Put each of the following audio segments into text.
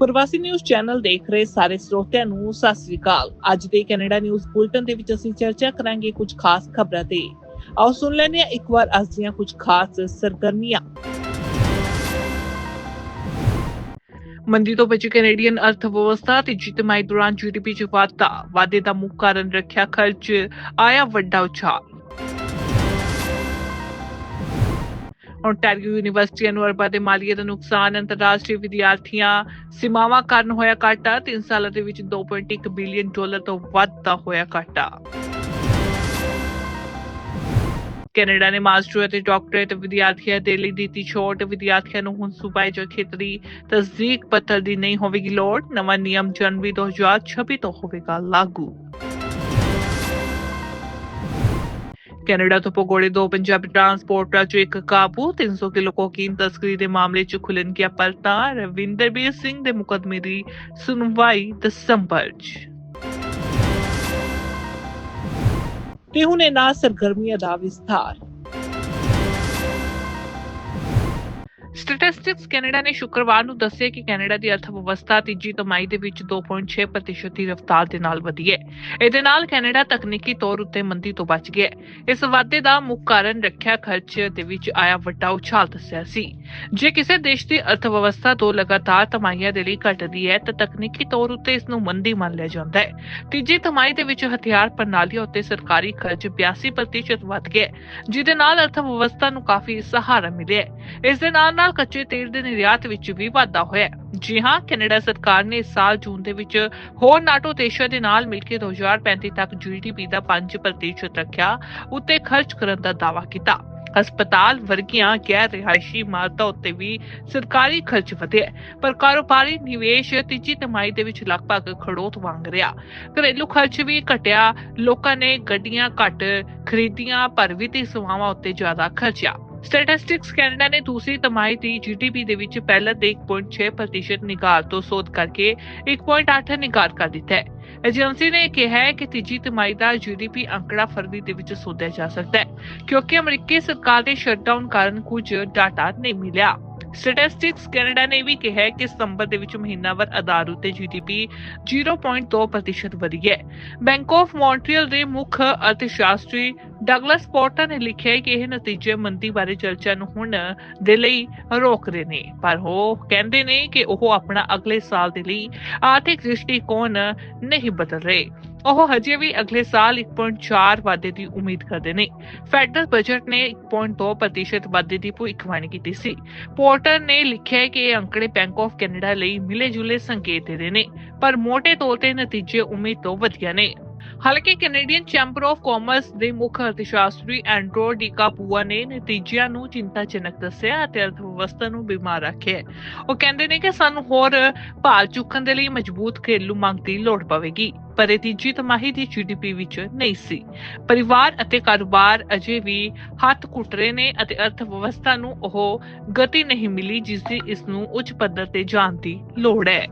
ਪ੍ਰਵਾਸੀ news channel ਦੇਖ ਰਹੇ ਸਾਰੇ ਸਰੋਤਿਆਂ ਨੂੰ, ਸਤਿ ਸ੍ਰੀ ਅਕਾਲ। ਅੱਜ ਦੇ ਕੈਨੇਡਾ ਨਿਊਜ਼ ਬੁਲਟਨ ਦੇ ਵਿੱਚ ਅਸੀਂ ਚਰਚਾ ਕਰਾਂਗੇ ਕੁਝ ਖਾਸ ਖਬਰਾਂ ਤੇ। ਆਓ ਸੁਣ ਲੈਂਦੇ ਹਾਂ ਇੱਕ ਵਾਰ ਅੱਜ ਦੀਆਂ ਕੁਝ ਖਾਸ ਸਰਗਰਮੀਆਂ। ਮੰਦੀ ਤੋਂ ਬਚੀ ਕੈਨੇਡੀਅਨ ਅਰਥ ਵਿਵਸਥਾ ਤੇ ਜਿਤਮਾਈ ਦੌਰਾਨ ਜੀਡੀਪੀ ਚ ਵਾਧਾ। ਵਾਧੇ ਦਾ ਮੁੱਖ ਕਾਰਨ ਰੱਖਿਆ ਖਰਚ, ਆਇਆ ਵੱਡਾ ਉਛਾਲ। ਓਨਟਾਰੀਓ ਯੂਨੀਵਰਸਿਟੀ ਨੂੰ ਦੇ ਮਾਲੀਏ ਦਾ ਨੁਕਸਾਨ, ਅੰਤਰਰਾਸ਼ਟਰੀ ਵਿਦਿਆਰਥੀਆਂ ਸੀਮਾਵਾਂ ਕਾਰਨ ਹੋਇਆ ਘਾਟਾ 3 ਸਾਲਾਂ ਦੇ ਵਿੱਚ 2.1 ਬਿਲੀਅਨ ਡਾਲਰ ਤੋਂ ਵੱਧ ਦਾ ਹੋਇਆ ਘਾਟਾ। ਕੈਨੇਡਾ ਨੇ ਮਾਸਟਰ ਅਤੇ ਡਾਕਟਰੇਟ ਵਿਦਿਆਰਥੀਆਂ ਦੇ ਲਈ ਦਿੱਤੀ ਛੋਟ। ਵਿਦਿਆਰਥੀਆਂ ਨੂੰ ਹੁਣ ਸੂਬਾਈ ਜੋ ਖੇਤਰੀ ਤਸਦੀਕ ਪੱਤਰ ਦੀ ਨਹੀਂ ਹੋਵੇਗੀ ਲੋੜ। ਨਵਾਂ ਨਿਯਮ ਜਨਵਰੀ 2026 ਤੋਂ ਹੋਵੇਗਾ ਲਾਗੂ। ਕੈਨੇਡਾ ਤੋਂ ਪਗੋੜੇ ਦੋ ਪੰਜਾਬੀ ਟਰਾਂਸਪੋਰਟਰਾਂ ਚੋਂ ਇੱਕ ਕਾਬੂ 300 ਕਿਲੋ ਕੋਕੀਨ ਤਸਕਰੀ ਦੇ ਮਾਮਲੇ 'ਚ ਖੁੱਲਣ ਗਿਆ ਪਰਤਾ ਰਵਿੰਦਰਬੀਰ ਸਿੰਘ ਦੇ ਮੁਕਦਮੇ ਦੀ ਸੁਣਵਾਈ ਦਸੰਬਰ 'ਚ। ਤੇ ਹੁਣ ਇਹਨਾਂ ਸਰਗਰਮੀਆਂ ਦਾ ਵਿਸਥਾਰ। ਸਟੈਟਿਸਟਿਕਸ ਕੈਨੇਡਾ ਨੇ ਸ਼ੁੱਕਰਵਾਰ ਨੂੰ ਦੱਸਿਆ ਕਿ ਕੈਨੇਡਾ ਦੀ ਅਰਥ ਵਿਵਸਥਾ ਤੀਜੀ ਤਿਮਾਹੀ ਦੇ ਵਿੱਚ 2.6% ਦੀ ਰਫ਼ਤਾਰ ਦੇ ਨਾਲ ਵਧੀ ਹੈ। ਇਹਦੇ ਨਾਲ ਕੈਨੇਡਾ ਤਕਨੀਕੀ ਤੌਰ ਉੱਤੇ ਮੰਦੀ ਤੋਂ ਬਚ ਗਿਆ ਇਸ ਵਾਧੇ ਦਾ ਮੁੱਖ ਕਾਰਨ ਰੱਖਿਆ ਖਰਚ ਦੇ ਵਿੱਚ ਆਇਆ ਵੱਡਾ ਉਛਾਲ ਦੱਸਿਆ ਸੀ। ਜੇ ਕਿਸੇ ਦੇਸ਼ ਦੀ ਅਰਥ ਵਿਵਸਥਾ ਤੋਂ ਲਗਾਤਾਰ ਤਿਮਾਹੀਆਂ ਦੇ ਲਈ ਘਟਦੀ ਹੈ, ਤਾਂ ਤਕਨੀਕੀ ਤੌਰ ਉੱਤੇ ਇਸ ਨੂੰ ਮੰਦੀ ਮੰਨ ਲਿਆ ਜਾਂਦਾ ਹੈ। ਤੀਜੀ ਤਿਮਾਹੀ ਦੇ ਵਿੱਚ ਹਥਿਆਰ ਪ੍ਰਣਾਲੀਆਂ ਉੱਤੇ ਸਰਕਾਰੀ ਖਰਚ 82% ਵੱਧ ਗਿਆ ਜਿਹਦੇ ਨਾਲ ਅਰਥ ਵਿਵਸਥਾ ਨੂੰ ਕਾਫੀ ਸਹਾਰਾ ਮਿਲਿਆ ਇਸ ਦੇ ਨਾਲ ਨਾਲ ਕੱਚੇ ਤੇਲ ਦੇ ਨਿਰਯਾਤ ਵਿੱਚ ਵੀ ਵਾਧਾ ਹੋਇਆ ਜੀ ਹਾਂ, ਕੈਨੇਡਾ ਸਰਕਾਰ ਨੇ ਇਸ ਸਾਲ ਜੂਨ ਦੇ ਵਿੱਚ ਹੋਰ ਨਾਟੋ ਦੇਸ਼ਾਂ ਦੇ ਨਾਲ ਮਿਲ ਕੇ 2035 ਤੱਕ ਜੀਡੀਪੀ ਦਾ 5% ਰੱਖਿਆ, ਉੱਤੇ ਖਰਚ ਕਰਨ ਦਾ ਦਾਅਵਾ ਕੀਤਾ। ਹਸਪਤਾਲ ਵਰਗੀਆਂ ਗੈਰ ਰਿਹਾਇਸ਼ੀ ਇਮਾਰਤਾਂ ਉੱਤੇ ਵੀ ਸਰਕਾਰੀ ਖਰਚ ਵਧਿਆ ਪਰ ਕਾਰੋਬਾਰੀ ਨਿਵੇਸ਼ ਤੀਜੀ ਤਿਮਾਹੀ ਦੇ ਵਿੱਚ ਲਗਭਗ ਖੜੋਤ ਵਾਂਗ ਰਿਹਾ। ਘਰੇਲੂ ਖਰਚ ਵੀ ਘਟਿਆ, ਲੋਕਾਂ ਨੇ ਗੱਡੀਆਂ ਘੱਟ ਖਰੀਦੀਆਂ, ਪਰ ਵਿੱਤੀ ਸੇਵਾਵਾਂ ਉੱਤੇ ਜ਼ਿਆਦਾ ਖਰਚਿਆ। ਸਟੈਟਿਸਟਿਕਸ ਕੈਨੇਡਾ ਨੇ ਦੂਸਰੀ ਤਿਮਾਹੀ ਦੀ ਜੀਡੀਪੀ ਦੇ ਵਿੱਚ ਪਹਿਲਾਂ ਦੇ 1.6% ਨਿਗਾਰ ਤੋਂ ਸੋਧ ਕਰਕੇ 1.8 ਨਿਗਾਰ ਕਰ ਦਿੱਤਾ ਹੈ। ਏਜੰਸੀ ਨੇ ਕਿਹਾ ਹੈ ਕਿ ਤੀਜੀ ਤਿਮਾਹੀ ਦਾ ਜੀਡੀਪੀ ਅੰਕੜਾ ਫਰਵਰੀ ਦੇ ਵਿੱਚ ਸੋਧਿਆ ਜਾ ਸਕਦਾ ਹੈ, ਕਿਉਂਕਿ ਅਮਰੀਕੀ ਸਰਕਾਰ ਦੇ ਸ਼ਟਡਾਊਨ ਕਾਰਨ ਕੁਝ ਡਾਟਾ ਨਹੀਂ ਮਿਲਿਆ। ਸਟੈਟਿਸਟਿਕਸ ਕੈਨੇਡਾ ਨੇ ਵੀ ਕਿਹਾ ਹੈ ਕਿ ਸਤੰਬਰ ਦੇ ਵਿੱਚ ਮਹੀਨਾਵਾਰ ਆਧਾਰ ਉੱਤੇ ਜੀਡੀਪੀ 0.2% ਵਧੀ ਹੈ। ਬੈਂਕ ਆਫ ਮੌਂਟਰੀਅਲ ਦੇ ਮੁੱਖ ਅਰਥਸ਼ਾਸਤਰੀ ਡਗਲਸ ਪੋਰਟਰ ਨੇ ਲਿਖਿਆ ਕਿ ਇਹ ਨਤੀਜੇ ਮੰਦੀ ਬਾਰੇ ਚਰਚਾ ਨੂੰ ਹੁਣ ਦੇ ਲਈ ਰੋਕ ਰਹੇ ਨੇ। ਪਰ ਉਹ ਕਹਿੰਦੇ ਨੇ ਕਿ ਉਹ ਆਪਣਾ ਅਗਲੇ ਸਾਲ ਦੇ ਲਈ ਆਰਥਿਕ ਦ੍ਰਿਸ਼ਟੀਕੋਣ ਨਹੀਂ ਬਦਲ ਰਹੇ। ਉਹ ਹਜੇ ਵੀ ਅਗਲੇ ਸਾਲ 1.4 ਵਾਧੇ ਦੀ ਉਮੀਦ ਕਰਦੇ ਨੇ। ਫੈਡਰਲ ਬਜਟ ਨੇ 1.2% ਵਾਧੇ ਦੀ ਭਵਿੱਖਬਾਣੀ ਕੀਤੀ ਸੀ। ਪੋਰਟਰ ਨੇ ਲਿਖਿਆ ਕਿ ਇਹ ਅੰਕੜੇ ਬੈਂਕ ਆਫ ਕੈਨੇਡਾ ਲਈ ਮਿਲੇ-ਜੁਲੇ ਸੰਕੇਤ ਦੇ ਰਹੇ ਨੇ। ਪਰ ਮੋٹے ਤੌਰ ਤੇ ਨਤੀਜੇ ਉਮੀਦ ਤੋਂ ਵਧੀਆ ਨੇ। ਹਾਲਾਂਕਿ ਕੈਨੇਡੀਅਨ ਚੈਂਬਰ ਆਫ ਕਾਮਰਸ ਦੇ ਮੁੱਖ ਅਰਥਸ਼ਾਸਤਰੀ ਐਂਡਰੋ ਡੀਕਾਪੂਆ ਨੇ ਨਤੀਜਿਆਂ ਨੂੰ ਚਿੰਤਾਜਨਕ ਦੱਸਿਆ ਅਤੇ ਅਰਥਵਿਵਸਥਾ ਨੂੰ ਬਿਮਾਰ ਰੱਖਿਆ ਉਹ ਕਹਿੰਦੇ ਨੇ ਕਿ ਸਾਨੂੰ ਹੋਰ ਭਾਰ ਚੁੱਕਣ ਦੇ ਲਈ ਮਜ਼ਬੂਤ ਘਰੇਲੂ ਮੰਗ ਦੀ ਲੋੜ ਪਵੇਗੀ, ਪਰ ਇਹ ਤੀਜੀ ਤਿਮਾਹੀ ਦੀ ਜੀਡੀਪੀ ਵਿੱਚ ਨਹੀਂ ਸੀ। ਪਰਿਵਾਰ ਅਤੇ ਕਾਰੋਬਾਰ ਅਜੇ ਵੀ ਹੱਥ ਕੁੱਟ ਰਹੇ ਨੇ ਅਤੇ ਅਰਥ ਵਿਵਸਥਾ ਨੂੰ ਉਹ ਗਤੀ ਨਹੀਂ ਮਿਲੀ ਜਿਸ ਦੀ ਇਸ ਨੂੰ ਉੱਚ ਪੱਧਰ ਤੇ ਜਾਣ ਦੀ ਲੋੜ ਹੈ।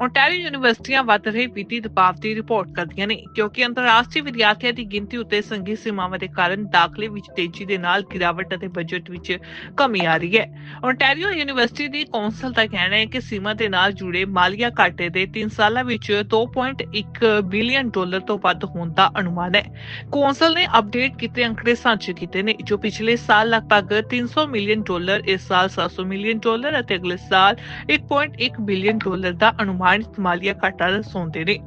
ਓਨਟਾਰੀਓ ਯੂਨੀਵਰਸਿਟੀਆਂ ਵੱਧ ਰਹੇ ਵਿੱਤੀ ਦਬਾਅ ਦੀ ਰਿਪੋਰਟ ਕਰਦੀਆਂ ਨੇ, ਕਿਉਂਕਿ ਅੰਤਰਰਾਸ਼ਟਰੀ ਵਿਦਿਆਰਥੀਆਂ ਦੀ ਗਿਣਤੀ ਉੱਤੇ ਸੰਗੀ ਸੀਮਾਵਾਂ ਦੇ ਕਾਰਨ ਦਾਖਲੇ ਵਿੱਚ ਤੇਜ਼ੀ ਦੇ ਨਾਲ ਗਿਰਾਵਟ ਅਤੇ ਬਜਟ ਵਿੱਚ ਕਮੀ ਆ ਰਹੀ ਹੈ। ਓਨਟਾਰੀਓ ਯੂਨੀਵਰਸਿਟੀ ਦੀ ਕੌਂਸਲ ਦਾ ਕਹਿਣਾ ਹੈ ਕਿ ਸੀਮਾ ਦੇ ਨਾਲ ਜੁੜੇ ਮਾਲੀਆ ਘਾਟੇ ਦੇ 3 ਸਾਲਾਂ ਵਿੱਚ 2.1 ਬਿਲੀਅਨ ਡਾਲਰ ਤੋਂ ਵੱਧ ਹੋਣ ਦਾ ਅਨੁਮਾਨ ਹੈ। ਕੌਂਸਲ ਨੇ ਅਪਡੇਟ ਕੀਤੇ ਅੰਕੜੇ ਸਾਂਝੇ ਕੀਤੇ ਨੇ, ਜੋ ਪਿਛਲੇ ਸਾਲ ਲਗਭਗ 300 ਮਿਲੀਅਨ ਡਾਲਰ ਇਸ ਸਾਲ 700 ਮਿਲੀਅਨ ਡਾਲਰ ਅਤੇ ਅਗਲੇ ਸਾਲ 1.1 ਬਿਲੀਅਨ ਡਾਲਰ ਦਾ ਅਨੁਮਾਨ ਮਾਲੀਆ ਘਾਟਾ ਦਰਸਾਉਂਦੇ ਨੇ।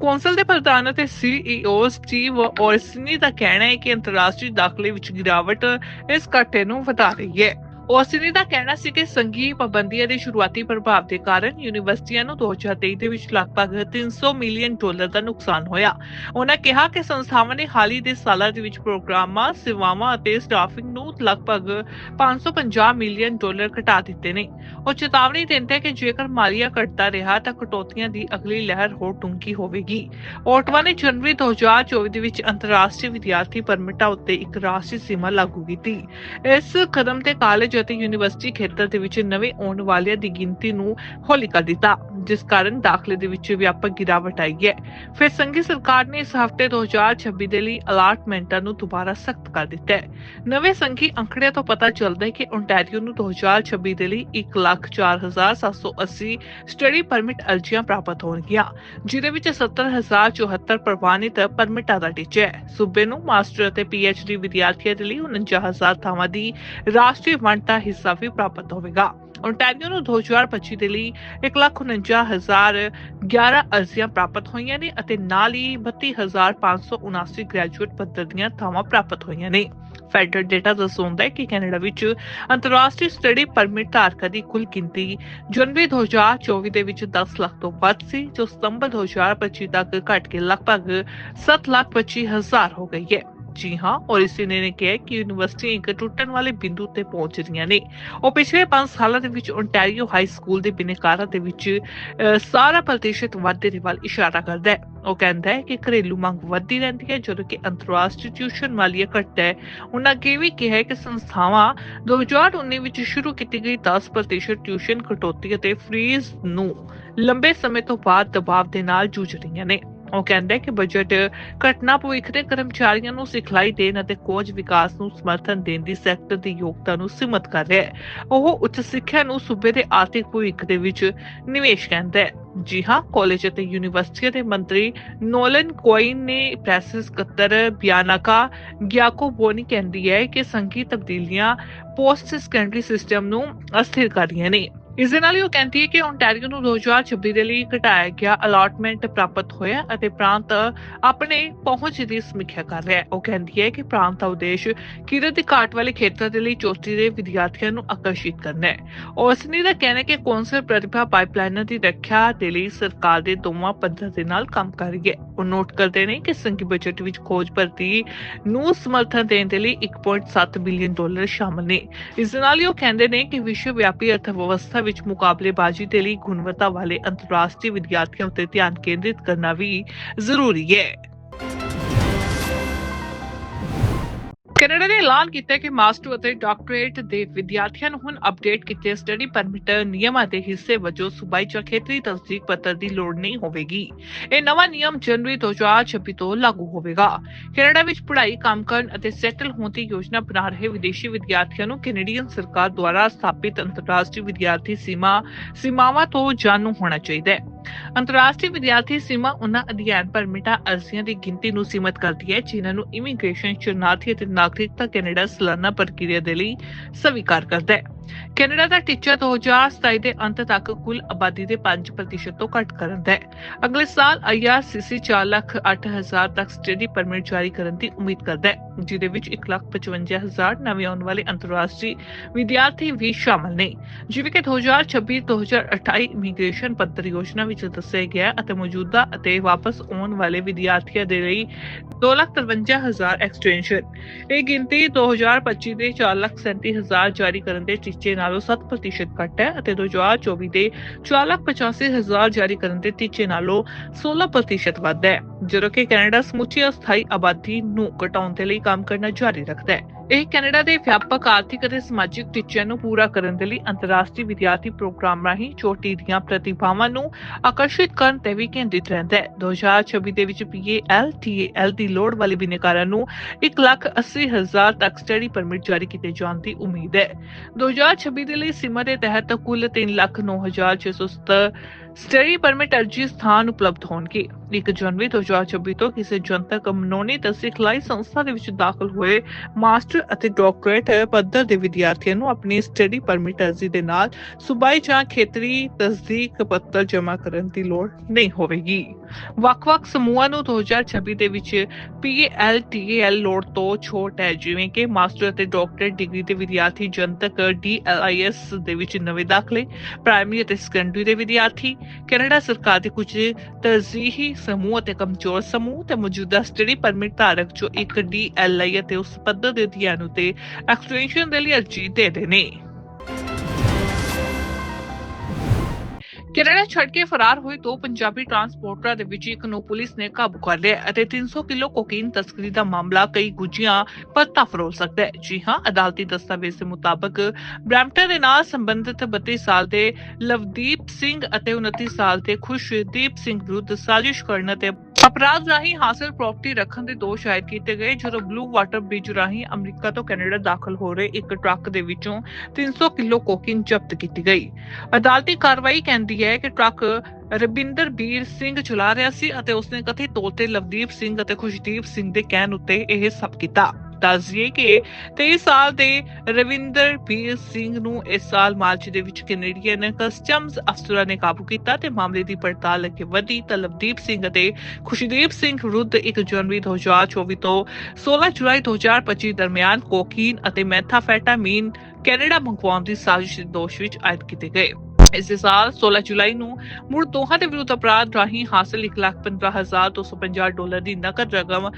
ਕੌਂਸਲ ਦੇ ਪ੍ਰਧਾਨ ਅਤੇ ਸੀਈਓ ਸਟੀਵ ਔਰਸਨੀ ਦਾ ਕਹਿਣਾ ਹੈ ਕਿ ਅੰਤਰਰਾਸ਼ਟਰੀ ਦਾਖਲੇ ਵਿੱਚ ਗਿਰਾਵਟ ਇਸ ਘਾਟੇ ਨੂੰ ਵਧਾ ਰਹੀ ਹੈ। ਓਸਨੀ ਦਾ ਕਹਿਣਾ ਸੀ ਕਿ ਸੰਘੀ ਪਾਬੰਦੀਆਂ ਦੇ ਸ਼ੁਰੂਆਤੀ ਪ੍ਰਭਾਵ ਦੇ ਕਾਰਨ ਯੂਨੀਵਰਸਿਟੀਆਂ ਨੂੰ 2023 ਦੇ ਵਿੱਚ ਲਗਭਗ 300 ਮਿਲੀਅਨ ਡਾਲਰ ਦਾ ਨੁਕਸਾਨ ਹੋਇਆ। ਉਹਨਾਂ ਕਿਹਾ ਕਿ ਸੰਸਥਾਵਾਂ ਨੇ ਹਾਲ ਦੇ ਸਾਲਾਂ ਦੇ ਵਿੱਚ ਪ੍ਰੋਗਰਾਮਾਂ, ਸੇਵਾਵਾਂ ਅਤੇ ਸਟਾਫਿੰਗ ਨੂੰ ਲਗਭਗ 550 ਮਿਲੀਅਨ ਡਾਲਰ ਘਟਾ ਦਿੱਤੇ ਨੇ। ਉਹ ਚੇਤਾਵਨੀ ਦਿੰਦੇ ਹੈ ਕਿ ਜੇਕਰ ਮਾਲੀਆ ਘਟਦਾ ਰਿਹਾ ਤਾਂ ਕਟੌਤੀਆਂ ਦੀ ਅਗਲੀ ਲਹਿਰ ਹੋਰ ਡੂੰਘੀ ਹੋਵੇਗੀ। ਓਟਵਾ ਨੇ ਜਨਵਰੀ 2024 ਦੇ ਵਿੱਚ ਅੰਤਰਰਾਸ਼ਟਰੀ ਵਿਦਿਆਰਥੀ ਪਰਮਿਟਾਂ ਉੱਤੇ ਇੱਕ ਰਾਸ਼ਟਰੀ ਸੀਮਾ ਲਾਗੂ ਕੀਤੀ। ਇਸ ਕਦਮ ਤੇ ਕਾਲਜ ਅਤੇ ਯੂਨੀਵਰਸਿਟੀ ਖੇਤਰ ਦੇ ਵਿੱਚ ਨਵੇਂ ਆਉਣ ਵਾਲਿਆਂ ਦੀ ਗਿਣਤੀ ਨੂੰ ਹੌਲੀ ਕਰ ਦਿੱਤਾ ਜਿਸ ਕਾਰਨ ਦਾਖਲੇ ਦੇ ਵਿੱਚ ਵਿਆਪਕ ਗਿਰਾਵਟ ਆਈ ਹੈ। ਫਿਰ ਸੰਘੀ ਸਰਕਾਰ ਨੇ ਇਸ ਹਫ਼ਤੇ 2026 ਦੇ ਲਈ ਅਲਾਟਮੈਂਟਾਂ ਨੂੰ ਦੁਬਾਰਾ ਸਖਤ ਕਰ ਦਿੱਤਾ ਹੈ। ਨਵੇਂ ਸੰਘੀ ਅੰਕੜਿਆਂ ਤੋਂ ਪਤਾ ਚੱਲਦਾ ਹੈ ਕਿ ਓਨਟਾਰੀਓ ਨੂੰ 2026 ਦੇ ਲਈ 1,04,780 ਸਟੱਡੀ ਪਰਮਿਟ ਅਰਜ਼ੀਆਂ ਪ੍ਰਾਪਤ ਹੋਣਗੀਆਂ ਜਿਦੇ ਵਿੱਚ 70074 ਪ੍ਰਵਾਨਿਤ ਪਰਮਿਟਾਂ ਦਾ ਟੀਚਾ ਹੈ। ਸੂਬੇ ਨੂੰ ਮਾਸਟਰ ਅਤੇ ਪੀਐਚਡੀ ਵਿਦਿਆਰਥੀਆਂ ਦੇ ਲਈ 49000 ਥਾਵਾਂ ਦੀ ਰਾਸ਼ਟਰੀ ਵੰਡ ਦਾ ਹਿੱਸਾ ਵੀ ਪ੍ਰਾਪਤ ਹੋਵੇਗਾ। ਓਨਟਾਰੀਓ ਨੂੰ 2025 ਦੇ ਲਈ 149011 ਅਰਜ਼ੀਆਂ ਪ੍ਰਾਪਤ ਹੋਈਆਂ ਨੇ ਅਤੇ ਨਾਲ ਹੀ 32579 ਗ੍ਰੈਜੂਏਟ ਪੱਧਰ ਦੀਆਂ ਥਾਵਾਂ ਪ੍ਰਾਪਤ ਹੋਈਆਂ ਨੇ। ਫੈਡਰਲ ਡੇਟਾ ਦਰਸਾਉਂਦਾ ਹੈ ਕਿ ਕੈਨੇਡਾ ਵਿੱਚ ਅੰਤਰਰਾਸ਼ਟਰੀ ਸਟੱਡੀ ਪਰਮਿਟ ਧਾਰਕਾਂ ਦੀ ਕੁੱਲ ਗਿਣਤੀ ਜਨਵਰੀ 2024 ਦੇ ਵਿੱਚ 10 ਲੱਖ ਤੋਂ ਵੱਧ ਸੀ, ਜੋ ਸਤੰਬਰ 2025 ਤੱਕ ਘਟ ਕੇ ਲਗਭਗ 7 ਲੱਖ 25 ਹਜ਼ਾਰ ਹੋ ਗਈ ਹੈ। ਜੀ ਹਾਂ, ਔਰ ਇਸੇ ਨੇ ਕਿਹਾ ਕਿ ਯੂਨੀਵਰਸਿਟੀ ਇੱਕ ਟੁੱਟਣ ਵਾਲੇ ਬਿੰਦੂ ਤੇ ਪਹੁੰਚ ਰਹੀਆਂ ਨੇ। ਉਹ ਪਿਛਲੇ 5 ਸਾਲਾਂ ਦੇ ਵਿੱਚ ਓਨਟਾਰੀਓ ਹਾਈ ਸਕੂਲ ਦੇ ਬਿਨੇਕਾਰਾਂ ਦੇ ਵਿੱਚ ਸਾਰਾ ਪ੍ਰਤੀਸ਼ਤ ਵਾਧੇ ਦੇ ਵੱਲ ਇਸ਼ਾਰਾ ਕਰਦਾ ਹੈ। ਉਹ ਕਹਿੰਦਾ ਹੈ ਕਿ ਘਰੇਲੂ ਮੰਗ ਵੱਧਦੀ ਰਹਿੰਦੀ ਹੈ, ਜਦੋਂ ਕਿ ਅੰਤਰਰਾਸ਼ਟਰੀ ਟਿਊਸ਼ਨ ਮਾਲੀਆ ਘਟਦਾ ਹੈ। ਉਹਨਾਂ ਅੱਗੇ ਵੀ ਕਿਹਾ ਕਿ ਸੰਸਥਾਵਾਂ 2019 ਵਿੱਚ ਸ਼ੁਰੂ ਕੀਤੀ ਗਈ 10% ਟਿਊਸ਼ਨ ਕਟੌਤੀ ਅਤੇ ਫ੍ਰੀਜ਼ ਨੂੰ ਲੰਬੇ ਸਮੇਂ ਤੋਂ ਬਾਅਦ ਦਬਾਅ ਦੇ ਨਾਲ ਜੂਝ ਰਹੀਆਂ ਨੇ। ਉਹ ਕਹਿੰਦਾ ਕਿ ਬਜਟ ਘਟਨਾ ਭਵਿੱਖ ਦੇ ਕਰਮਚਾਰੀਆਂ ਨੂੰ ਸਿਖਲਾਈ ਦੇਣ ਅਤੇ ਖੋਜ ਵਿਕਾਸ ਨੂੰ ਸਮਰਥਨ ਦੇਣ ਦੀ ਸੈਕਟਰ ਦੀ ਯੋਗਤਾ ਨੂੰ ਸੀਮਤ ਕਰ ਰਿਹਾ ਹੈ। ਉਹ ਉੱਚ ਸਿੱਖਿਆ ਨੂੰ ਸੂਬੇ ਦੇ ਆਰਥਿਕ ਭਵਿੱਖ ਦੇ ਵਿੱਚ ਨਿਵੇਸ਼ ਕਹਿੰਦਾ ਹੈ। ਜੀ ਹਾਂ ਕਾਲਜ ਅਤੇ ਯੂਨੀਵਰਸਿਟੀ ਦੇ ਮੰਤਰੀ ਨੋਲਨ ਕੋਇਨ ਨੇ ਪ੍ਰੈਸ ਸਕੱਤਰ ਬਿਆਨਾਕਾ ਗਿਆਕੋਬੋਨੀ ਕਹਿੰਦੀ ਹੈ ਕਿ ਸੰਘੀ ਤਬਦੀਲੀਆਂ ਪੋਸਟ ਸੈਕੰਡਰੀ ਸਿਸਟਮ ਨੂੰ ਅਸਥਿਰ ਕਰ ਰਹੀਆਂ ਨੇ। ਇਸ ਦੇ ਨਾਲ ਹੀ ਉਹ ਕਹਿੰਦੀ ਹੈ ਕਿ ਓਨਟਾਰੀਓ ਨੂੰ 2026 ਦੇ ਲਈ ਘਟਾਇਆ ਗਿਆ ਅਲਾਟਮੈਂਟ ਪ੍ਰਾਪਤ ਹੋਇਆ ਅਤੇ ਪ੍ਰਾਂਤ ਆਪਣੇ ਪਹੁੰਚ ਦੀ ਸਮੀਖਿਆ ਕਰ ਰਿਹਾ ਹੈ। ਉਹ ਕਹਿੰਦੀ ਹੈ ਕਿ ਪ੍ਰਾਂਤ ਦਾ ਉਦੇਸ਼ ਕਿਰਤ ਦੀ ਘਾਟ ਵਾਲੇ ਖੇਤਰਾਂ ਦੇ ਲਈ ਚੋਟੀ ਦੇ ਵਿਦਿਆਰਥੀਆਂ ਨੂੰ ਆਕਰਸ਼ਿਤ ਕਰਨਾ ਹੈ। ਉਸਨੇ ਦਾ ਕਹਿਣਾ ਹੈ ਕਿ ਕੌਂਸਲ ਪ੍ਰਤਿਭਾ ਪਾਈਪਲਾਈਨਾਂ ਦੀ ਰੱਖਿਆ ਦੇ ਲਈ ਸਰਕਾਰ ਦੇ ਦੋਵਾਂ ਪੱਧਰ ਦੇ ਨਾਲ ਕੰਮ ਕਰ ਰਹੀ ਹੈ। ਉਹ ਨੋਟ ਕਰਦੇ ਨੇ ਕਿ ਸੰਘੀ ਬਜਟ ਵਿੱਚ ਖੋਜ ਭਰਤੀ ਨੂੰ ਸਮਰਥਨ ਦੇਣ ਦੇ ਲਈ 1.7 ਬਿਲੀਅਨ ਡਾਲਰ ਸ਼ਾਮਲ ਨੇ। ਇਸ ਦੇ ਨਾਲ ਹੀ ਉਹ ਕਹਿੰਦੇ ਨੇ ਕਿ ਵਿਸ਼ਵ ਵਿਆਪੀ ਅਰਥ ਵਿਵਸਥਾ ਵਿੱਚ ਮੁਕਾਬਲੇਬਾਜ਼ੀ ਦੇ ਲਈ ਗੁਣਵੱਤਾ ਵਾਲੇ ਅੰਤਰਰਾਸ਼ਟਰੀ ਵਿਦਿਆਰਥੀਆਂ ਉੱਤੇ ਧਿਆਨ ਕੇਂਦਰਿਤ ਕਰਨਾ ਵੀ ਜ਼ਰੂਰੀ ਹੈ। ਕੈਨੇਡਾ ਨੇ ਐਲਾਨ ਕੀਤਾ ਕਿ ਮਾਸਟਰ ਅਤੇ ਡਾਕਟਰੇਟ ਦੇ ਵਿਦਿਆਰਥੀਆਂ ਨੂੰ ਹੁਣ ਅਪਡੇਟ ਕੀਤੇ ਸਟੱਡੀ ਪਰਮਿਟ ਨਿਯਮਾਂ ਦੇ ਹਿੱਸੇ ਵਜੋਂ ਸੂਬਾਈ ਜਾਂ ਖੇਤਰੀ ਤਸਦੀਕ ਪੱਤਰ ਦੀ ਲੋੜ ਨਹੀਂ ਹੋਵੇਗੀ। ਇਹ ਨਵਾਂ ਨਿਯਮ ਜਨਵਰੀ 2026 ਤੋਂ ਲਾਗੂ ਹੋਵੇਗਾ। ਕੈਨੇਡਾ ਵਿੱਚ ਪੜ੍ਹਾਈ, ਕੰਮ ਕਰਨ ਅਤੇ ਸੈਟਲ ਹੋਣ ਦੀ ਯੋਜਨਾ ਬਣਾ ਰਹੇ ਵਿਦੇਸ਼ੀ ਵਿਦਿਆਰਥੀਆਂ ਨੂੰ ਕੈਨੇਡੀਅਨ ਸਰਕਾਰ ਦੁਆਰਾ ਸਥਾਪਿਤ ਅੰਤਰਰਾਸ਼ਟਰੀ ਵਿਦਿਆਰਥੀ ਸੀਮਾ, ਸੀਮਾਵਾਂ ਤੋਂ ਜਾਣੂ ਹੋਣਾ ਚਾਹੀਦਾ ਹੈ। ਅੰਤਰਰਾਸ਼ਟਰੀ ਵਿਦਿਆਰਥੀ ਸੀਮਾ ਉਹਨਾਂ ਅਧਿਐਨ ਪਰਮਿਟਾਂ ਅਰਜ਼ੀਆਂ ਦੀ ਗਿਣਤੀ ਨੂੰ ਸੀਮਤ ਕਰਦੀ ਹੈ। ਜਿਨ੍ਹਾਂ ਨੂੰ ਇਮੀਗ੍ਰੇਸ਼ਨ, ਸ਼ਰਨਾਰਥੀ ਅਤੇ ਨਾਗਰਿਕਤਾ ਕੈਨੇਡਾ ਸਾਲਾਨਾ ਪ੍ਰਕਿਰਿਆ ਦੇ ਲਈ ਸਵੀਕਾਰ ਕਰਦਾ ਹੈ। ਕੈਨੇਡਾ ਦਾ ਟੀਚਾ 2027 ਦੇ ਅੰਤ ਤੱਕ ਕੁੱਲ ਆਬਾਦੀ ਦੇ 5% ਤੋਂ ਘੱਟ ਕਰਨ ਦਾ ਹੈ। ਅਗਲੇ ਸਾਲ ਆਈਆਰਸੀਸੀ 4 ਲੱਖ 8 ਤੱਕ ਸਟੱਡੀ ਪਰਮਿਟ ਜਾਰੀ ਕਰਨ ਦੀ ਉਮੀਦ ਕਰਦਾ ਹੈ, ਜਿਹਦੇ ਵਿੱਚ 1 ਲੱਖ 55 ਹਜ਼ਾਰ ਨਵੇਂ ਆਉਣ ਵਾਲੇ ਅੰਤਰਰਾਸ਼ਟਰੀ ਵਿਦਿਆਰਥੀ ਵੀ ਸ਼ਾਮਲ ਨੇ। ਜਿਵੇਂ ਕਿ 2026-2028 ਇਮੀਗ੍ਰੇਸ਼ਨ ਪੱਤਰ ਯੋਜਨਾ ਵਿੱਚ ਦੱਸਿਆ ਗਿਆ ਅਤੇ ਮੌਜੂਦਾ ਅਤੇ ਵਾਪਸ ਆਉਣ ਵਾਲੇ ਵਿਦਿਆਰਥੀਆਂ ਦੇ ਲਈ 253000 ਐਕਸਟੈਂਸ਼ਨ। ਇਹ ਗਿਣਤੀ 2025 ਦੇ 437000 ਜਾਰੀ ਕਰਨ ਦੇ ਟੀਚੇ ਨਾਲੋਂ 7% ਘੱਟ ਹੈ ਅਤੇ 2024 ਦੇ 485000 ਜਾਰੀ ਕਰਨ ਦੇ ਟੀਚੇ ਨਾਲੋਂ 16% ਵੱਧ ਹੈ, ਜਦੋਂ ਕਿ ਕੈਨੇਡਾ ਸਮੁੱਚੀ ਅਸਥਾਈ ਆਬਾਦੀ ਨੂੰ ਘਟਾਉਣ ਦੇ ਲਈ ਕੰਮ ਕਰਨਾ ਜਾਰੀ ਰੱਖਦਾ ਹੈ। ਇਹ ਕੈਨੇਡਾ ਦੇ ਵਿਆਪਕ ਆਰਥਿਕ ਅਤੇ ਸਮਾਜਿਕ ਟੀਚਿਆਂ ਨੂੰ ਪੂਰਾ ਕਰਨ ਦੇ ਲਈ ਅੰਤਰਰਾਸ਼ਟਰੀ ਵਿਦਿਆਰਥੀ ਪ੍ਰੋਗਰਾਮ ਰਾਹੀਂ ਚੋਟੀ ਦੀਆਂ ਪ੍ਰਤਿਭਾਵਾਂ ਨੂੰ ਆਕਰਸ਼ਿਤ ਕਰਨ ਤੇ ਵੀ ਕੇਂਦਰਿਤ ਰਹਿੰਦਾ ਹੈ। 2026 ਦੇ ਵਿੱਚ PAL ਦੀ ਲੋੜ ਵਾਲੇ ਬਿਨੇਕਾਰਾਂ ਨੂੰ 1,80,000 ਤੱਕ ਸਟੱਡੀ ਪਰਮਿਟ ਜਾਰੀ ਕੀਤੇ ਜਾਣ ਦੀ ਉਮੀਦ ਹੈ। 2026 ਦੇ ਲਈ ਸੀਮਾ ਦੇ ਤਹਿਤ ਕੁੱਲ 3,09,670 ਸਟੱਡੀ ਪਰਮਿਟ ਅਰਜੀ ਸਥਾਨ ਉਪਲਬਧ ਹੋਣਗੇ। 1 ਜਨਵਰੀ 2026 ਤੋਂ ਕਿਸੇ ਜਨਤਕ ਮਨੋਨੀਤ ਸਿਖਲਾਈ ਸੰਸਥਾ ਦੇ ਵਿੱਚ ਦਾਖਲ ਹੋਏ ਮਾਸਟਰ ਅਤੇ ਡਾਕਟਰੇਟ ਪੱਧਰ ਦੇ ਵਿਦਿਆਰਥੀਆਂ ਨੂੰ ਆਪਣੀ ਸਟੱਡੀ ਪਰਮਿਟ ਅਰਜ਼ੀ ਦੇ ਨਾਲ ਸੂਬਾਈ ਜਾਂ ਖੇਤਰੀ ਤਸਦੀਕ ਪੱਤਰ ਜਮ੍ਹਾਂ ਕਰਨ ਦੀ ਲੋੜ ਨਹੀਂ ਹੋਵੇਗੀ। ਵੱਖ-ਵੱਖ ਸਮੂਹਾਂ ਨੂੰ 2026 ਦੇ ਵਿੱਚ PAL TAL ਲੋੜ ਤੋਂ ਛੋਟ ਹੈ, ਜਿਵੇਂ ਕਿ ਮਾਸਟਰ ਅਤੇ ਡਾਕਟਰੇਟ ਡਿਗਰੀ ਦੇ ਵਿਦਿਆਰਥੀ ਜਨਤਕ DLIS ਦੇ ਵਿੱਚ ਨਵੇਂ ਦਾਖਲੇ, ਪ੍ਰਾਇਮਰੀ ਅਤੇ ਸੈਕੰਡਰੀ ਦੇ ਵਿਦਿਆਰਥੀ ਕੈਨੇਡਾ ਸਰਕਾਰ ਦੇ ਕੁਝ ਤਰਜੀਹੀ ਸਮੂਹ ਅਤੇ ਕਮਜ਼ੋਰ ਸਮੂਹ ਤੇ ਮੌਜੂਦਾ ਸਟੱਡੀ ਪਰਮਿਟ ਧਾਰਕ ਜੋ ਇੱਕ DLI ਅਤੇ ਉਸ ਪੱਧਰ ਦੇ ਅਧਿਐਨ ਉਤੇ ਐਕਸਟੈਂਸ਼ਨ ਦੇ ਲਈ ਅਰਜੀ ਦੇ ਰਹੇ ਨੇ। ਕੈਨੇਡਾ ਛੱਡ ਕੇ ਫਰਾਰ ਹੋਏ ਦੋ ਪੰਜਾਬੀ ਟਰਾਂਸਪੋਰਟਰਾਂ ਦੇ ਵਿੱਚ ਇੱਕ ਨੂੰ ਪੁਲਿਸ ਨੇ ਕਾਬੂ ਕਰ ਲਿਆ ਅਤੇ 300 ਕਿਲੋ ਕੋਕੀਨ ਤਸਕਰੀ ਦਾ ਮਾਮਲਾ ਕਈ ਗੁੱਜੀਆਂ ਪੱਤਾ ਫਰੋਲ ਸਕਦਾ ਹੈ। ਜੀ ਹਾਂ, ਅਦਾਲਤੀ ਦਸਤਾਵੇਜ਼ ਦੇ ਮੁਤਾਬਕ ਬ੍ਰੈਂਪਟਨ ਦੇ ਨਾਲ ਸੰਬੰਧਿਤ 32 ਸਾਲ ਦੇ ਲਵਦੀਪ ਸਿੰਘ ਅਤੇ 29 ਸਾਲ ਦੇ ਖੁਸ਼ਦੀਪ ਸਿੰਘ ਵਿਰੁੱਧ ਸਾਜ਼ਿਸ਼ ਕਰਨ ਅਤੇ ਅਪਰਾਧ ਰਾਹੀਂ ਹਾਸਲ ਪ੍ਰਾਪਰਟੀ ਰੱਖਣ ਦੇ ਦੋਸ਼ ਆਇਦ ਕੀਤੇ ਗਏ, ਜਦੋਂ ਬਲੂ ਵਾਟਰ ਬ੍ਰਿਜ ਰਾਹੀਂ ਅਮਰੀਕਾ ਤੋਂ ਕੈਨੇਡਾ ਦਾਖਲ ਹੋ ਰਹੇ ਇੱਕ ਟਰੱਕ ਦੇ ਵਿੱਚੋਂ 300 ਕਿਲੋ ਕੋਕਿਨ ਜ਼ਬਤ ਕੀਤੀ ਗਈ। ਅਦਾਲਤੀ ਕਾਰਵਾਈ ਕਹਿੰਦੀ ਹੈ ਕਿ ਟਰੱਕ ਰਬਿੰਦਰ ਬੀਰ ਸਿੰਘ ਚਲਾ ਰਿਹਾ ਸੀ ਅਤੇ ਉਸਨੇ ਕਥਿਤ ਤੌਰ ਤੇ ਲਵਦੀਪ ਸਿੰਘ ਅਤੇ ਖੁਸ਼ਦੀਪ ਸਿੰਘ ਦੇ ਕਹਿਣ ਉੱਤੇ ਇਹ ਸਭ ਕੀਤਾ। ਦੱਸ ਦਈਏ ਕਿ 23 ਸਾਲ ਦੇ ਰਵਿੰਦਰ ਬੀਰ ਸਿੰਘ ਨੂੰ ਇਸ ਸਾਲ ਮਾਰਚ ਦੇ ਵਿੱਚ ਕੈਨੇਡੀਅਨ ਕਸਟਮਸ ਅਫਸਰਾਂ ਨੇ ਕਾਬੂ ਕੀਤਾ ਤੇ ਮਾਮਲੇ ਦੀ ਪੜਤਾਲ ਅੱਗੇ ਵਧੀ। ਤਾਂ ਸਿੰਘ ਅਤੇ ਖੁਸ਼ਦੀਪ ਸਿੰਘ ਵਿਰੁੱਧ 1 ਜਨਵਰੀ 2024 ਤੋਂ 16 ਜੁਲਾਈ 2025 ਦਰਮਿਆਨ ਕੋਕੀਨ ਅਤੇ ਮੈਥਾਫੈਟਾਮੀਨ ਕੈਨੇਡਾ ਮੰਗਵਾਉਣ ਦੀ ਸਾਜ਼ਿਸ਼ ਦੇ ਦੋਸ਼ ਵਿੱਚ ਆਇਦ ਕੀਤੇ ਗਏ। ਇਸੇ ਸਾਲ 16 ਜੁਲਾਈ ਨੂੰ ਮੁੜ ਦੋਹਾਂ ਦੇ ਵਿਰੁੱਧ ਅਪਰਾਧ ਰਾਹੀਂ ਹਾਸਲ 115250 ਡਾਲਰ ਦੀ ਨਕਦ ਰਕਮ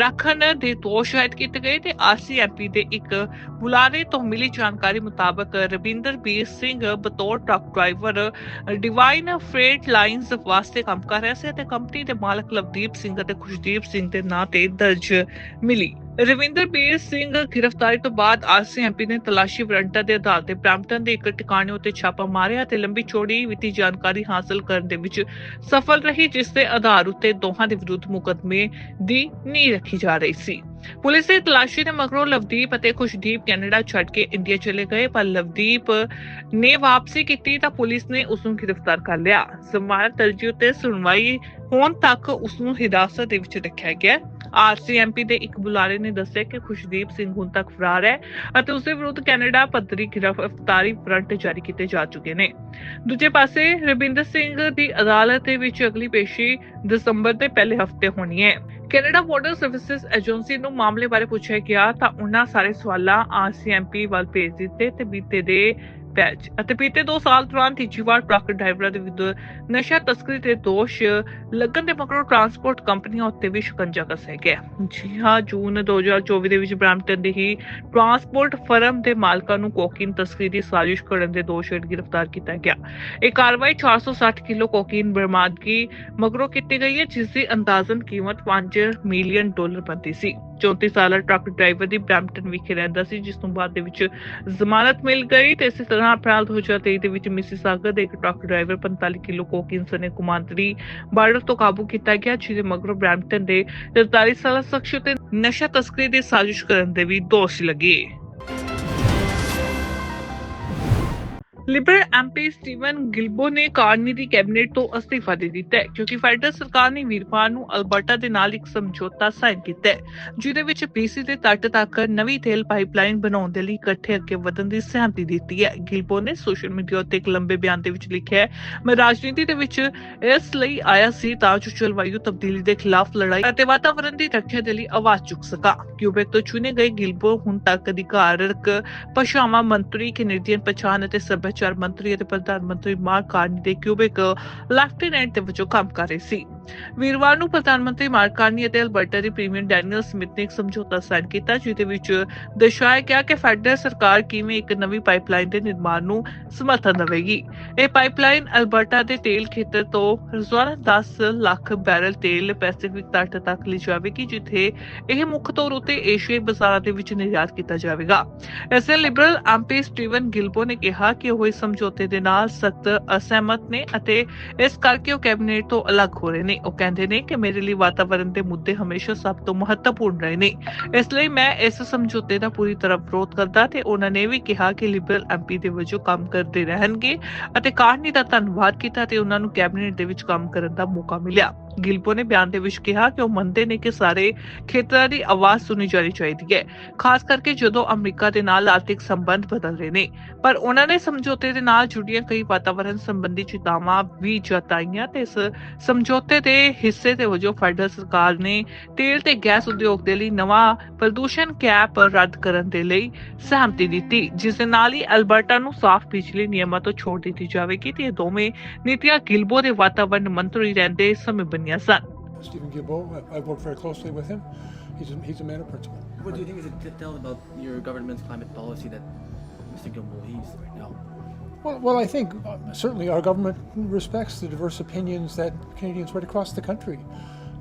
ਰੱਖਣ ਦੇ ਦੋਸ਼ ਆਇਦ ਕੀਤੇ ਗਏ ਤੇ ਆਰਸੀਐਮਪੀ ਦੇ ਇੱਕ ਬੁਲਾਰੇ ਤੋਂ ਮਿਲੀ ਜਾਣਕਾਰੀ ਮੁਤਾਬਕ ਰਵਿੰਦਰ ਬੀਰ ਸਿੰਘ ਬਤੌਰ truck driver, divine freight lines ਵਾਸਤੇ ਕੰਮ ਕਰ ਰਿਹਾ ਸੀ ਅਤੇ ਕੰਪਨੀ ਦੇ ਮਾਲਕ ਲਵਦੀਪ ਸਿੰਘ ਅਤੇ ਖੁਸ਼ਦੀਪ ਸਿੰਘ ਦੇ ਨਾਂ ਤੇ ਦਰਜ ਮਿਲੀ। ਰਵਿੰਦਰ ਬੀਰ ਸਿੰਘ ਗ੍ਰਿਫਤਾਰੀ ਤੋਂ ਬਾਅਦ ਆਰਸੀਐਮਪੀ ਨੇ ਤਲਾਸ਼ੀ ਵਾਰੰਟਾਂ ਦੇ ਆਧਾਰ ਤੇ ਬ੍ਰੈਂਪਟਨ ਦੇ ਇੱਕ ਟਿਕਾਣੇ ਉੱਤੇ ਛਾਪਾ ਮਾਰਿਆ ਤੇ ਲੰਬੀ ਚੌੜੀ ਵਿੱਤੀ ਜਾਣਕਾਰੀ ਹਾਸਲ ਕਰਨ ਦੇ ਵਿੱਚ ਸਫਲ ਰਹੀ, ਜਿਸ ਦੇ ਆਧਾਰ ਉੱਤੇ ਦੋਹਾਂ ਦੇ ਵਿਰੁੱਧ ਮੁਕੱਦਮੇ ਦੀ ਨੀਂਹ ਰੱਖੀ ਜਾ ਰਹੀ ਸੀ। ਪੁਲਿਸ ਦੀ ਤਲਾਸ਼ੀ ਦੇ ਮਗਰੋਂ ਲਵਦੀਪ ਅਤੇ ਖੁਸ਼ਦੀਪ ਕੈਨੇਡਾ ਛੱਡ ਕੇ ਇੰਡੀਆ ਚਲੇ ਗਏ, ਪਰ ਲਵਦੀਪ ਨੇ ਵਾਪਸੀ ਕੀਤੀ ਤਾਂ ਪੁਲਿਸ ਨੇ ਉਸ ਨੂੰ ਗ੍ਰਿਫਤਾਰ ਕਰ ਲਿਆ। ਜ਼ਮਾਨਤ ਅਰਜ਼ੀ ਉੱਤੇ ਸੁਣਵਾਈ ਹੋਣ ਤੱਕ ਉਸ ਨੂੰ ਹਿਰਾਸਤ ਦੇ ਵਿੱਚ ਰੱਖਿਆ ਗਿਆ। ਆਰਸੀਐਮਪੀ ਦੇ ਇੱਕ ਬੁਲਾਰੇ ਨੇ ਦੱਸਿਆ ਕਿ ਖੁਸ਼ਦੀਪ ਸਿੰਘ ਹੁਣ ਤੱਕ ਫਰਾਰ ਹੈ ਅਤੇ ਉਸ ਦੇ ਵਿਰੁੱਧ ਕੈਨੇਡਾ ਪੱਧਰੀ ਗ੍ਰਿਫਤਾਰੀ ਵਾਰੰਟ ਜਾਰੀ ਕੀਤੇ ਜਾ ਚੁੱਕੇ ਨੇ। ਦੂਜੇ ਪਾਸੇ ਰਵਿੰਦਰ ਸਿੰਘ ਦੀ ਅਦਾਲਤ ਦੇ ਵਿੱਚ ਅਗਲੀ ਪੇਸ਼ੀ ਦਸੰਬਰ ਦੇ ਪਹਿਲੇ ਹਫ਼ਤੇ ਹੋਣੀ ਹੈ। ਕੈਨੇਡਾ ਬਾਰਡਰ ਸਰਵਿਸਿਜ਼ ਏਜੰਸੀ ਨੂੰ ਮਾਮਲੇ ਬਾਰੇ ਪੁੱਛਿਆ ਗਿਆ ਤਾਂ ਉਹਨਾਂ ਸਾਰੇ ਸਵਾਲਾਂ ਆਰਸੀਐਮਪੀ ਵੱਲ ਭੇਜ ਦਿੱਤੇ ਤੇ ਬੀਤੇ ਦੇ ਬੈਚ ਅਤੇ ਬੀਤੇ 2 ਸਾਲ ਦੌਰਾਨ ਤੀਜੀ ਵਾਰ ਟਰੱਕ ਡਰਾਈਵਰਾਂ ਦੇ ਵਿਰੁੱਧ ਨਸ਼ਾ ਤਸਕਰੀ ਦੇ ਦੋਸ਼ ਲੱਗਣ ਦੇ ਮਗਰੋਂ ਟਰਾਂਸਪੋਰਟ ਕੰਪਨੀਆਂ ਉੱਤੇ ਵੀ ਸ਼ਿਕੰਜਾ ਕੱਸਿਆ ਗਿਆ। ਜੀ ਹਾਂ, ਜੂਨ 2024 ਦੇ ਵਿੱਚ ਬ੍ਰੈਂਪਟਨ ਦੇ ਹੀ ਟਰਾਂਸਪੋਰਟ ਫਰਮ ਦੇ ਮਾਲਕਾਂ ਨੂੰ ਕੋਕੀਨ ਤਸਕਰੀ ਦੀ ਸਾਜ਼ਿਸ਼ ਕਰਨ ਦੇ ਦੋਸ਼ ਹੇਠ ਗ੍ਰਿਫਤਾਰ ਕੀਤਾ ਗਿਆ। ਇਹ ਕਾਰਵਾਈ 460 ਕਿਲੋ ਕੋਕੀਨ ਬਰਾਮਦਗੀ ਮਗਰੋਂ ਕੀਤੀ ਗਈ ਹੈ ਜਿਸ ਦੀ ਅੰਦਾਜ਼ਨ ਕੀਮਤ 5 ਮਿਲੀਅਨ ਡਾਲਰ ਬਣਦੀ ਸੀ। 34 ਸਾਲਾ ਟਰੱਕ ਡਰਾਈਵਰ ਦੀ ਬ੍ਰੈਂਪਟਨ ਵਿਖੇ ਰਹਿੰਦਾ ਸੀ, ਜਿਸ ਤੋਂ ਬਾਅਦ ਦੇ ਵਿੱਚ ਜ਼ਮਾਨਤ ਮਿਲ ਗਈ ਤੇ ਇਸੇ ਤਰ੍ਹਾਂ ਅਪ੍ਰੈਲ 2023 ਦੇ ਵਿੱਚ ਮਿਸੀਸਾਗਾ ਦੇ ਇੱਕ ਟਰੱਕ ਡਰਾਈਵਰ 45 ਕਿਲੋ ਕੋਕੀਨ ਸਨੇ ਕੁਮਾਂਤਰੀ ਬਾਰਡਰ ਤੋਂ ਕਾਬੂ ਕੀਤਾ ਗਿਆ, ਜਿਹਦੇ ਮਗਰੋਂ ਬ੍ਰੈਂਪਟਨ ਦੇ 43 ਸਾਲਾ ਸ਼ਖਸ ਉਤੇ ਨਸ਼ਾ ਤਸਕਰੀ ਦੀ ਸਾਜ਼ਿਸ਼ ਕਰਨ ਦੇ ਵੀ ਦੋਸ਼ ਲੱਗੇ। ਲਿਬਰਲ ਐਮਪੀ ਸਟੀਵਨ ਗਿਲਬੋ ਨੇ ਕਾਰਨੀ ਦੀ ਕੈਬਨਿਟ ਤੋਂ ਅਸਤੀਫਾ ਦੇ ਦਿੱਤਾ ਹੈ, ਕਿਉਂਕਿ ਫੈਡਰਲ ਸਰਕਾਰ ਨੇ ਵੀਰਵਾਰ ਨੂੰ ਅਲਬਰਟਾ ਦੇ ਨਾਲ ਇੱਕ ਸਮਝੌਤਾ ਸਾਈਨ ਕੀਤਾ ਹੈ, ਜਿਹਦੇ ਵਿੱਚ ਬੀਸੀ ਦੇ ਤੱਟ ਤੱਕ ਨਵੀਂ ਤੇਲ ਪਾਈਪਲਾਈਨ ਬਣਾਉਣ ਦੇ ਲਈ ਇਕੱਠੇ ਅੱਗੇ ਵਧਣ ਦੀ ਸਹਿਮਤੀ ਦਿੱਤੀ ਹੈ। ਗਿਲਬੋ ਨੇ ਸੋਸ਼ਲ ਮੀਡੀਆ ਉੱਤੇ ਇੱਕ ਲੰਬੇ ਬਿਆਨ ਦੇ ਵਿੱਚ ਲਿਖਿਆ ਹੈ, ਮੈਂ ਰਾਜਨੀਤੀ ਦੇ ਵਿੱਚ ਇਸ ਲਈ ਆਇਆ ਸੀ ਤਾਂ ਜੋ ਜਲਵਾਯੂ ਤਬਦੀਲੀ ਦੇ ਖਿਲਾਫ ਲੜਾਈ ਅਤੇ ਵਾਤਾਵਰਣ ਦੀ ਰੱਖਿਆ ਦੇ ਲਈ ਆਵਾਜ਼ ਚੁੱਕ ਸਕਾਂ। ਕਿਊਬੈਕ ਤੋਂ ਚੁਣੇ ਗਏ ਗਿਲਬੋ ਹੁਣ ਤੱਕ ਅਧਿਕਾਰਕ ਭਾਸ਼ਾਵਾਂ ਮੰਤਰੀ, ਕੈਨੇਡੀਅਨ ਪਛਾਣ ਅਤੇ ਸੱਭਿਆਚਾਰ ਮੰਤਰੀ ਅਤੇ ਪ੍ਰਧਾਨ ਮੰਤਰੀ ਮਾਰਕ ਕਾਰਨੀ ਦੇ ਕਿਊਬਿਕ ਲੈਫਟੀਨੈਂਟ ਦੇ ਵਜੋਂ ਕੰਮ ਕਰ ਰਹੇ ਸੀ। ਵੀਰਵਾਰ ਨੂੰ ਪ੍ਰਧਾਨ ਮੰਤਰੀ ਮਾਰਕ ਕਾਰਨੀ ਅਤੇ ਅਲਬਰਟਾ ਦੇ ਪ੍ਰੀਮੀਅਰ ਡੈਨੀਅਲ ਸਮਿਥ ਨੇ ਇੱਕ ਸਮਝੌਤਾ ਸਾਈਨ ਕੀਤਾ, ਜਿਹਦੇ ਵਿੱਚ ਦਰਸਾਇਆ ਗਿਆ ਕਿ ਫੈਡਰਲ ਸਰਕਾਰ ਕਿਵੇਂ ਇੱਕ ਨਵੀਂ ਪਾਈਪਲਾਈਨ ਦੇ ਨਿਰਮਾਣ ਨੂੰ ਸਮਰਥਨ ਦੇਵੇਗੀ। ਇਹ ਪਾਈਪਲਾਈਨ ਅਲਬਰਟਾ ਦੇ ਤੇਲ ਖੇਤਰ ਤੋਂ ਰੋਜ਼ਾਨਾ 10 ਲੱਖ ਬੈਰਲ ਤੇਲ ਪੈਸੀਫਿਕ ਤੱਟ ਤੱਕ ਲਿਜਾਵੇਗੀ ਜਿੱਥੇ ਇਹ ਮੁੱਖ ਤੌਰ ਉਤੇ ਏਸ਼ੀਆਈ ਬਾਜ਼ਾਰਾਂ ਦੇ ਵਿੱਚ ਨਿਰਯਾਤ ਕੀਤਾ ਜਾਵੇਗਾ। ਐਸੇ ਲਿਬਰਲ ਐਮਪੀ ਸਟੀਵਨ ਗਿਲਬੋ ਨੇ ਕਿਹਾ ਕਿ ਉਹ ਇਸ ਸਮਝੌਤੇ ਦੇ ਨਾਲ ਸਖਤ ਅਸਹਿਮਤ ਨੇ ਅਤੇ ਇਸ ਕਰਕੇ ਉਹ ਕੈਬਨਿਟ ਤੋਂ ਅਲੱਗ ਹੋ ਰਹੇ ਨੇ। ਉਹ ਕਹਿੰਦੇ ਨੇ ਕਿ ਮੇਰੇ ਲਈ ਵਾਤਾਵਰਣ ਦੇ ਮੁੱਦੇ ਹਮੇਸ਼ਾ ਸਭ ਤੋਂ ਮਹੱਤਵਪੂਰਨ ਰਹੇ ਨੇ। ਇਸ ਲਈ ਮੈਂ ਇਸ ਸਮਝੌਤੇ ਦਾ ਪੂਰੀ ਤਰ੍ਹਾਂ ਵਿਰੋਧ ਕਰਦਾ ਤੇ ਉਹਨਾਂ ਨੇ ਵੀ ਕਿਹਾ ਕਿ ਲਿਬਰਲ ਐਮਪੀ ਦੇ ਵਜੋਂ ਕੰਮ ਕਰਦੇ ਰਹਿਣਗੇ ਅਤੇ ਕਾਰਨੀ ਦਾ ਧੰਨਵਾਦ ਕੀਤਾ ਤੇ ਉਹਨਾਂ ਨੂੰ ਕੈਬਨਿਟ ਦੇ ਵਿੱਚ ਕੰਮ ਕਰਨ ਦਾ ਮੌਕਾ ਮਿਲਿਆ। ਗਿਲਬੋ ਨੇ ਬਿਆਨ ਦੇ ਵਿੱਚ ਕਿਹਾ ਕਿ ਉਹ ਮੰਨਦੇ ਨੇ ਕਿ ਸਾਰੇ ਖੇਤਰਾਂ ਦੀ ਆਵਾਜ਼ ਸੁਣੀ ਜਾਣੀ ਚਾਹੀਦੀ ਹੈ, ਖਾਸ ਕਰਕੇ ਜਦੋਂ ਅਮਰੀਕਾ ਦੇ ਨਾਲ ਆਰਥਿਕ ਸੰਬੰਧ ਬਦਲ ਰਹੇ ਨੇ। ਪਰ ਉਹਨਾਂ ਨੇ ਸਮਝੌਤੇ ਦੇ ਨਾਲ ਜੁੜੀਆਂ ਕਈ ਵਾਤਾਵਰਣ ਸੰਬੰਧੀ ਚਿਤਾਵਾਂ ਵੀ ਜਤਾਈਆਂ ਤੇ ਇਸ ਸਮਝੌਤੇ ਦੇ ਹਿੱਸੇ ਦੇ ਵਜੋਂ ਫੈਡਰਲ ਸਰਕਾਰ ਨੇ ਤੇਲ ਤੇ ਗੈਸ ਉਦਯੋਗ ਦੇ ਲਈ ਨਵਾਂ ਪ੍ਰਦੂਸ਼ਣ ਕੈਪ ਰੱਦ ਕਰਨ ਦੇ ਲਈ ਸਹਿਮਤੀ ਦਿੱਤੀ, ਜਿਸ ਦੇ ਨਾਲ ਹੀ ਅਲਬਰਟਾ ਨੂੰ ਸਾਫ਼ ਬਿਜਲੀ ਨਿਯਮਾਂ ਤੋਂ ਛੋੜ ਦਿੱਤੀ ਜਾਵੇਗੀ ਤੇ ਇਹ ਦੋਵੇਂ ਨੀਤੀਆਂ ਗਿਲਬੋ ਦੇ ਵਾਤਾਵਰਣ ਮੰਤਰੀ ਰਹਿੰਦੇ ਸਮੇਂ Yes, your. Stephen Guilbeault, I've worked very closely with him. He's a, he's a man of principle. What do you think is it tell about your government's climate policy that Mr. Guilbeault leads right now? Well, well, I think uh, certainly our government respects the diverse opinions that Canadians right across the country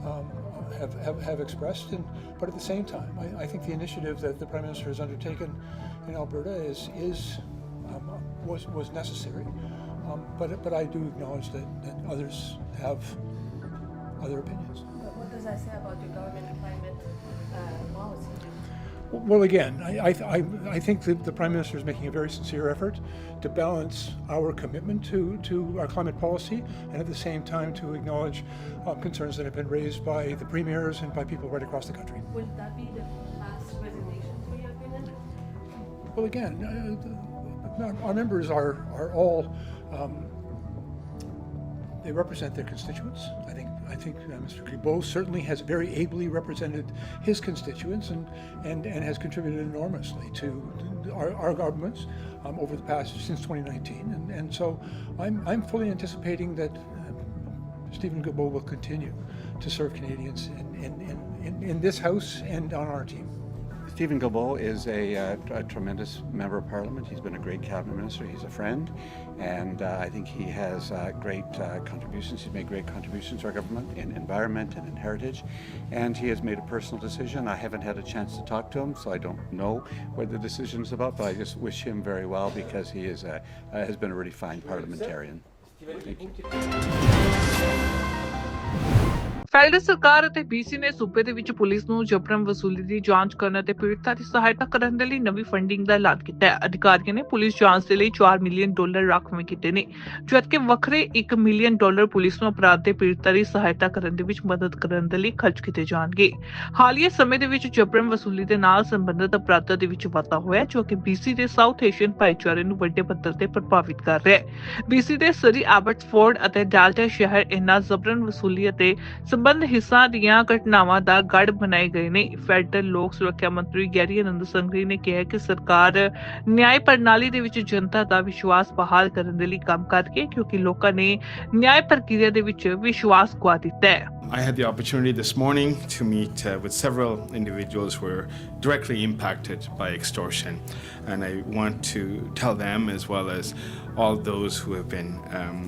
um, have, have, have, expressed. And, but at the same time, I, I, think the initiative that the Prime Minister has undertaken in Alberta is, is um, was, was necessary. Um, but, but I do acknowledge that, that others have other opinions. What what does that say about your government climate uh, policy? Well, again, I, I, I- think that the Prime Minister is making a very sincere effort to balance our commitment to, to our climate policy and at the same time to acknowledge um, concerns that have been raised by the premiers and by people right across the country. Would that be the last resignation, for your opinion? Well, again, uh, our- our members are, are all, um, they represent their constituents. I think, I think uh, Mr. Guilbeault certainly has very ably represented his constituents and, and, and has contributed enormously to our, our governments um, over the past, since 2019. And, and so I'm, I'm fully anticipating that uh, Stephen Guilbeault will continue to serve Canadians in, in, in, in this House and on our team. Stephen Guilbeault is a, uh, a tremendous member of Parliament. He's been a great cabinet minister. He's a friend, and uh, I think he has uh, great uh, contributions. He's made great contributions to our government in environment and in heritage, and he has made a personal decision. I haven't had a chance to talk to him, so I don't know what the decision is about. But I just wish him very well because he is a, uh, has been a really fine parliamentarian. Thank you. Federal ਸਰਕਾਰ ਅਤੇ BC ਨੇ ਸੂਬੇ ਦੇ ਵਿੱਚ police ਨੂੰ ਜਬਰਨ ਵਸੂਲੀ ਦੀ ਜਾਂਚ ਕਰਨ ਅਤੇ ਪੀੜਤਾਂ ਦੀ ਸਹਾਇਤਾ ਕਰਨ ਦੇ ਲਈ ਨਵੀਂ ਫੰਡਿੰਗ ਦਾ ਐਲਾਨ ਕੀਤਾ ਹੈ। ਅਧਿਕਾਰੀਆਂ ਨੇ ਪੁਲਿਸ ਜਾਂਚ ਦੇ ਲਈ 4 ਮਿਲੀਅਨ ਡਾਲਰ ਰਾਖਵੇਂ ਕੀਤੇ ਨੇ, ਜਦਕਿ ਵੱਖਰੇ 1 ਮਿਲੀਅਨ ਡਾਲਰ ਪੁਲਿਸ ਨੂੰ ਅਪਰਾਧ ਦੇ ਪੀੜਤਾਂ ਦੀ ਸਹਾਇਤਾ ਕਰਨ ਦੇ ਵਿੱਚ ਮਦਦ ਕਰਨ ਦੇ ਲਈ ਖਰਚ ਕੀਤੇ ਜਾਣਗੇ। ਹਾਲੀਆ ਸਮੇਂ ਦੇ ਵਿੱਚ ਜਬਰਨ ਵਸੂਲੀ ਦੇ ਨਾਲ ਸੰਬੰਧਿਤ ਅਪਰਾਧਾਂ ਦੇ ਵਿੱਚ ਵਾਧਾ ਹੋਇਆ ਜੋ ਕਿ ਬੀਸੀ ਦੇ ਸਾਊਥ ਏਸ਼ੀਅਨ ਭਾਈਚਾਰੇ ਨੂੰ ਵੱਡੇ ਪੱਧਰ ਤੇ ਪ੍ਰਭਾਵਿਤ ਕਰ ਰਿਹਾ ਹੈ। ਬੀਸੀ ਦੇ ਸਰੀ ਐਬਟਸਫੋਰਡ ਅਤੇ ਡਾਲਟਾ ਸ਼ਹਿਰ ਇਹਨਾਂ ਜ਼ਬਰਨ ਵਸੂਲੀ ਅਤੇ ਸੰਬੰਧ ਹਿੱਸਾ ਦੀਆਂ ਘਟਨਾਵਾਂ ਦਾ ਗੜ ਬਣਾਏ ਗਏ ਨੇ ਫੈਡਰਲ ਲੋਕ ਸੁਰੱਖਿਆ ਮੰਤਰੀ ਗੈਰੀ ਆਨੰਦ ਸੰਘਰੀ ਨੇ ਕਿਹਾ ਕਿ ਸਰਕਾਰ ਨਿਆਂ ਪ੍ਰਣਾਲੀ ਦੇ ਵਿੱਚ ਜਨਤਾ ਦਾ ਵਿਸ਼ਵਾਸ ਬਹਾਲ ਕਰਨ ਦੇ ਲਈ ਕੰਮ ਕਰ ਰਹੀ ਹੈ ਕਿਉਂਕਿ ਲੋਕਾਂ ਨੇ ਨਿਆਂ ਪ੍ਰਕਿਰਿਆ ਦੇ ਵਿੱਚ ਵਿਸ਼ਵਾਸ ਗਵਾ ਦਿੱਤਾ ਹੈ I had the opportunity this morning to meet uh, with several individuals who were directly impacted by extortion. And I want to tell them, as well as all those who have been um,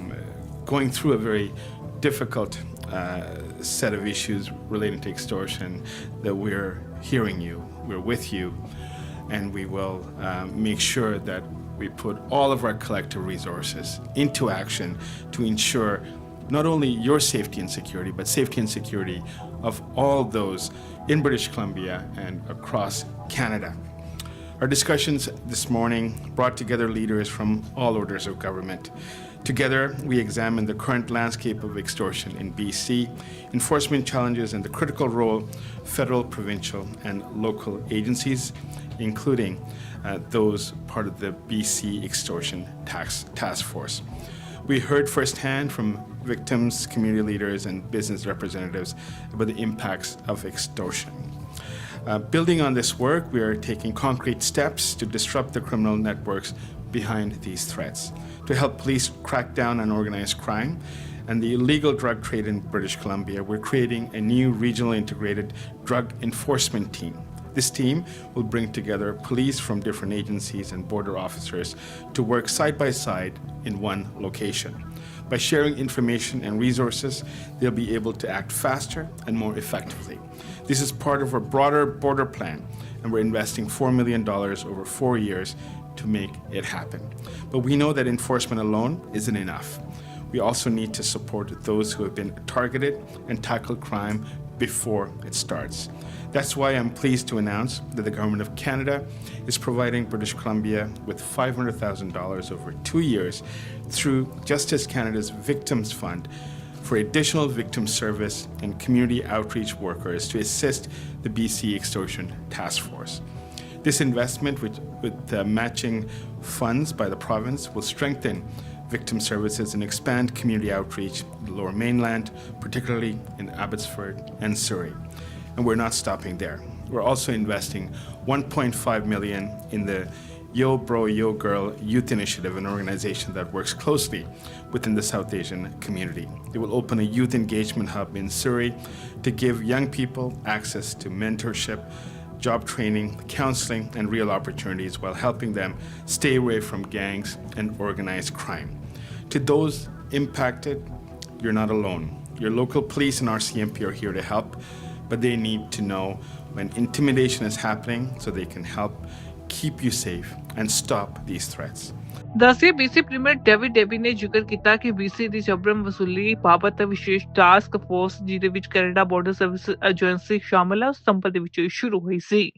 going through a very difficult uh, set of issues relating to extortion, that we're hearing you, we're with you, and we will um, make sure that we put all of our collective resources into action to ensure not only your safety and security, but safety and security of all those in British Columbia and across Canada. Our discussions this morning brought together leaders from all orders of government. Together, we examined the current landscape of extortion in BC, enforcement challenges, and the critical role federal, provincial, and local agencies, including uh, those part of the BC Extortion Tax Task Force. We heard firsthand from victims, community leaders, and business representatives about the impacts of extortion. Uh, building on this work, we are taking concrete steps to disrupt the criminal networks behind these threats, to help police crack down on organized crime and the illegal drug trade in British Columbia. We're creating a new regional integrated drug enforcement team. This team will bring together police from different agencies and border officers to work side by side in one location. By sharing information and resources, they'll be able to act faster and more effectively. This is part of our broader border plan, and we're investing $4 million over four years to make it happen. But we know that enforcement alone isn't enough. We also need to support those who have been targeted and tackle crime before it starts. That's why I'm pleased to announce that the Government of Canada is providing British Columbia with $500,000 over two years through Justice Canada's Victims Fund for additional victim service and community outreach workers to assist the BC Extortion Task Force. This investment, with, with uh, matching funds by the province, will strengthen victim services and expand community outreach in the lower mainland, particularly in Abbotsford and Surrey. And we're not stopping there. We're also investing 1.5 million in the Yo Bro Yo Girl Youth Initiative, an organization that works closely within the South Asian community. It will open a youth engagement hub in Surrey to give young people access to mentorship, job training, counseling, and real opportunities while helping them stay away from gangs and organized crime. To those impacted, you're not alone. Your local police and RCMP are here to help, but they need to know when intimidation is happening so they can help keep you safe and stop these threats. ਦੱਸਿਆ BC premier David ਡੇਵੀ ਨੇ ਜ਼ਿਕਰ ਕੀਤਾ ਕਿ BC ਦੀ ਜਬਰਮ ਵਸੂਲੀ ਬਾਬਤ ਵਿਸ਼ੇਸ਼ task force ਜਿਹਦੇ ਵਿੱਚ ਕੈਨੇਡਾ ਬਾਰਡਰ ਸਰਵਿਸ ਏਜੰਸੀ ਸ਼ਾਮਲ ਹੈ ਉਸ ਸੰਪਰਕ ਦੇ ਵਿੱਚ ਸ਼ੁਰੂ ਹੋਈ ਸੀ।